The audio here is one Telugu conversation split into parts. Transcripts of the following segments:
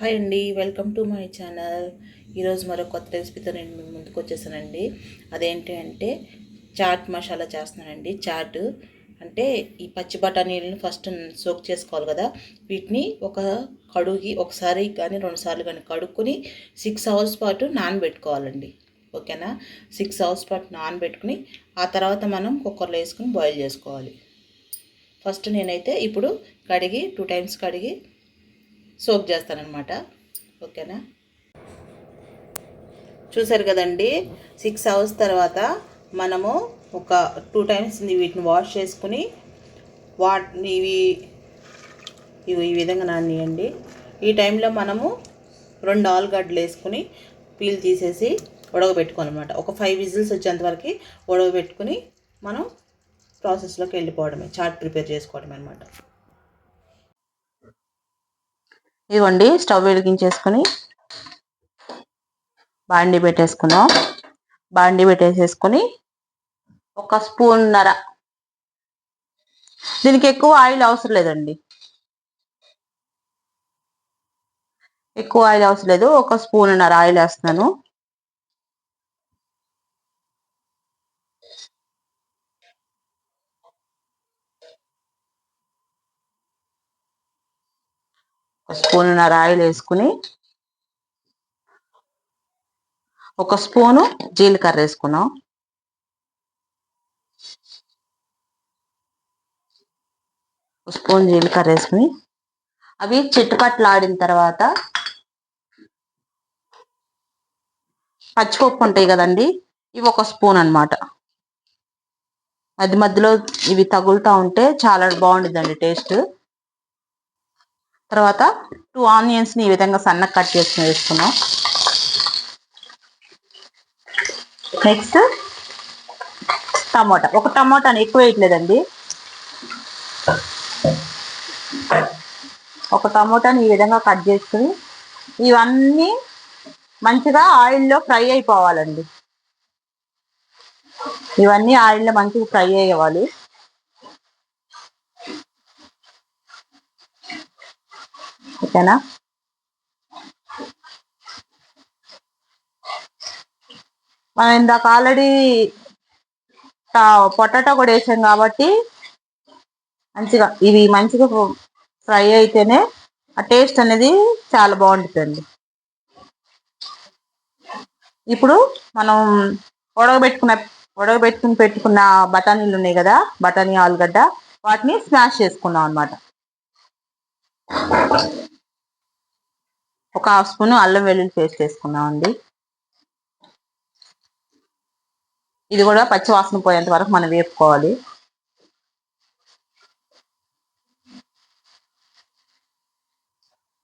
హాయ్ అండి వెల్కమ్ టు మై ఛానల్. ఈరోజు మరో కొత్త రెసిపీతో నేను మీ ముందుకు వచ్చేసానండి. అదేంటి అంటే చాట్ మసాలా చేస్తున్నానండి. చాట్ అంటే ఈ పచ్చి బఠానీలను ఫస్ట్ సోక్ చేసుకోవాలి కదా. వీటిని ఒక కడుగి ఒకసారి కానీ రెండుసార్లు కానీ కడుక్కొని సిక్స్ అవర్స్ పాటు నానబెట్టుకోవాలండి. ఓకేనా? సిక్స్ అవర్స్ పాటు నానబెట్టుకుని ఆ తర్వాత మనం కుక్కర్లో వేసుకుని బాయిల్ చేసుకోవాలి. ఫస్ట్ నేనైతే ఇప్పుడు కడిగి టూ టైమ్స్ కడిగి సోప్ చేస్తానమాట ఓకేనా? చూసారు కదండి? సిక్స్ అవర్స్ తర్వాత మనము ఒక టూ టైమ్స్ వీటిని వాష్ చేసుకుని వాట్ ఇవి ఇవి ఈ విధంగా నానియండి. ఈ టైంలో మనము రెండు ఆలుగడ్డలు వేసుకుని పీల్ తీసేసి ఉడకబెట్టుకోవాలన్నమాట. ఒక ఫైవ్ విజిల్స్ వచ్చేంత వరకు ఉడకబెట్టుకుని మనం ప్రాసెస్లోకి వెళ్ళిపోవడమే చాట్ ప్రిపేర్ చేసుకోవడమే అనమాట ఇదిగోండి స్టవ్ వెలిగించేసుకొని బాండి పెట్టేసుకున్నాం. బాండి పెట్టేసేసుకొని ఒక స్పూన్నర దీనికి ఎక్కువ ఆయిల్ అవసరం లేదండి. ఎక్కువ ఆయిల్ అవసరం లేదు. ఒక స్పూన్నర ఆయిల్ వేస్తున్నాను. స్పూన్నర ఆయిల్ వేసుకుని ఒక స్పూను జీలకర్ర వేసుకున్నాం. స్పూన్ జీలకర్ర వేసుకుని అవి చిట్టుపట్లు ఆడిన తర్వాత పచ్చిపప్పు ఉంటాయి కదండి ఇవి ఒక స్పూన్ అనమాట మధ్య మధ్యలో ఇవి తగులుతూ ఉంటే చాలా బాగుంటుందండి టేస్ట్. తర్వాత టూ ఆనియన్స్ని ఈ విధంగా సన్నగా కట్ చేసుకుని వేసుకున్నాం నెక్స్ట్ టమాటా. ఒక టమాటాని ఎక్కువ వేయట్లేదండి. ఒక టమాటాని ఈ విధంగా కట్ చేసుకుని ఇవన్నీ మంచిగా ఆయిల్లో ఫ్రై అయిపోవాలండి. ఇవన్నీ ఆయిల్లో మంచిగా ఫ్రై అయ్యేవాలి ఓకేనా? మనం ఇందాక ఆల్రెడీ పొటాటో కూడా వేసాం కాబట్టి మంచిగా ఇవి మంచిగా ఫ్రై అయితేనే ఆ టేస్ట్ అనేది చాలా బాగుంటుందండి ఇప్పుడు మనం ఉడకబెట్టుకున్న ఉడకబెట్టుకుని పెట్టుకున్న బఠానీలు ఉన్నాయి కదా బఠానీ ఆలుగడ్డ వాటిని స్మాష్ చేసుకున్నాం అనమాట ఒక హాఫ్ స్పూన్ అల్లం వెల్లుల్లి పేస్ట్ వేసుకున్నామండి ఇది కూడా పచ్చి వాసన పోయేంత వరకు మనం వేపుకోవాలి.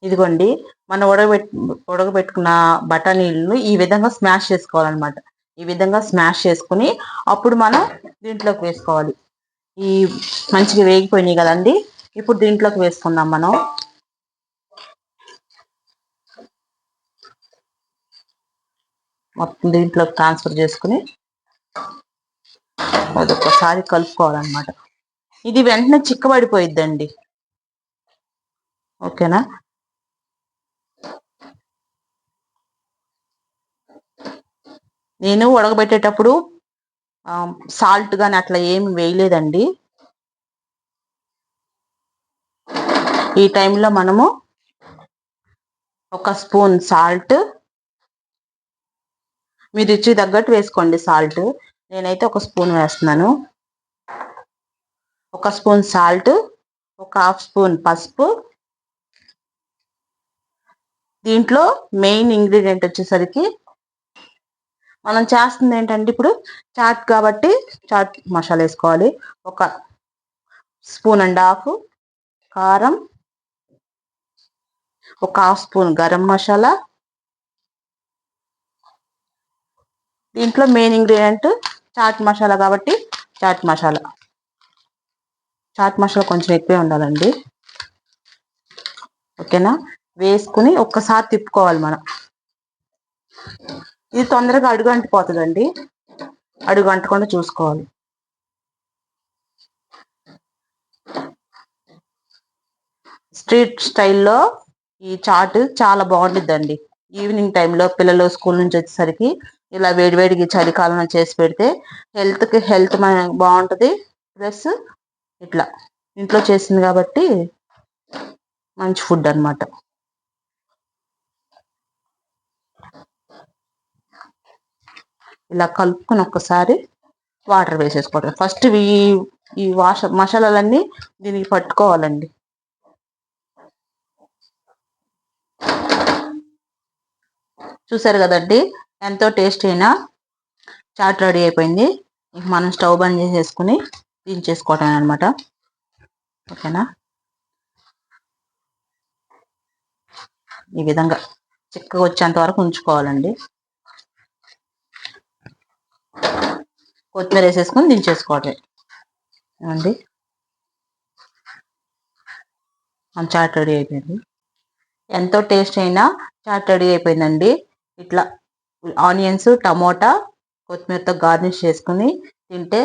ఇదిగోండి మనం ఉడకబెట్ ఉడకబెట్టుకున్న బఠానీలను ఈ విధంగా స్మాష్ చేసుకోవాలన్నమాట. ఈ విధంగా స్మాష్ చేసుకుని అప్పుడు మనం దీంట్లోకి వేసుకోవాలి. ఈ మంచిగా వేగిపోయినాయి కదండి ఇప్పుడు దీంట్లోకి వేసుకుందాం మనం. మొత్తం దీంట్లోకి ట్రాన్స్ఫర్ చేసుకుని అదొకసారి కలుపుకోవాలన్నమాట. ఇది వెంటనే చిక్కబడిపోయిద్దండి. ఓకేనా? నేను ఉడకబెట్టేటప్పుడు సాల్ట్ కానీ అట్లా ఏమి వేయలేదండి. ఈ టైంలో మనము ఒక స్పూన్ సాల్ట్ మీ రుచి తగ్గట్టు వేసుకోండి సాల్ట్. నేనైతే ఒక స్పూన్ వేస్తున్నాను. ఒక స్పూన్ సాల్ట్ ఒక హాఫ్ స్పూన్ పసుపు. దీంట్లో మెయిన్ ఇంగ్రీడియంట్ వచ్చేసరికి మనం చేస్తుంది ఏంటంటే ఇప్పుడు చాట్ కాబట్టి చాట్ మసాలా వేసుకోవాలి. ఒక స్పూన్ అండ్ హాఫ్ కారం ఒక హాఫ్ స్పూన్ గరం మసాలా దీంట్లో మెయిన్ ఇంగ్రీడియంట్ చాట్ మసాలా కాబట్టి చాట్ మసాలా. చాట్ మసాలా కొంచెం ఎక్కువే ఉండాలండి. ఓకేనా? వేసుకుని ఒక్కసారి తిప్పుకోవాలి మనం. ఇది తొందరగా అడుగు అంటిపోతుందండి అడుగు అంటకుండా చూసుకోవాలి. స్ట్రీట్ స్టైల్లో ఈ చాట్ చాలా బాగుంటుందండి ఈవినింగ్ టైంలో పిల్లలు స్కూల్ నుంచి వచ్చేసరికి ఇలా వేడివేడికి చలికాలంలో చేసి పెడితే హెల్త్కి హెల్త్ బాగుంటుంది. ప్లస్ ఇట్లా ఇంట్లో చేసింది కాబట్టి మంచి ఫుడ్ అన్నమాట. ఇలా కలుపుకొని ఒక్కసారి వాటర్ వేసేసుకోవడం. ఫస్ట్ ఈ ఈ వాష మసాలాలన్నీ దీనికి పట్టుకోవాలండి. చూసారు కదండి? ఎంతో టేస్ట్ అయినా చాట్ రెడీ అయిపోయింది. మనం స్టవ్ బంద్ చేసేసుకుని దించేసుకోవటం అనమాట ఓకేనా? ఈ విధంగా చిక్కగా వచ్చేంత వరకు ఉంచుకోవాలండి. కొత్తిమీర వేసేసుకొని దించేసుకోవటం ఏమండి? మన చాట్ రెడీ అయిపోయింది. ఎంతో టేస్ట్ అయినా చాట్ రెడీ అయిపోయిందండి. ఇట్లా ఆనియన్స్ టమోటా కొత్తిమీరతో గార్నిష్ చేసుకుని తింటే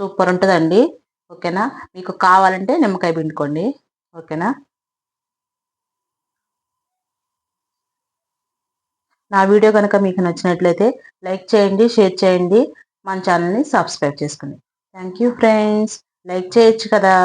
సూపర్ ఉంటుందండి. ఓకేనా? మీకు కావాలంటే నిమ్మకాయ పిండుకోండి. ఓకేనా? నా వీడియో కనుక మీకు నచ్చినట్లయితే లైక్ చేయండి షేర్ చేయండి. మన ఛానల్ని సబ్స్క్రైబ్ చేసుకోండి థ్యాంక్ యూ ఫ్రెండ్స్. లైక్ చేయొచ్చు కదా?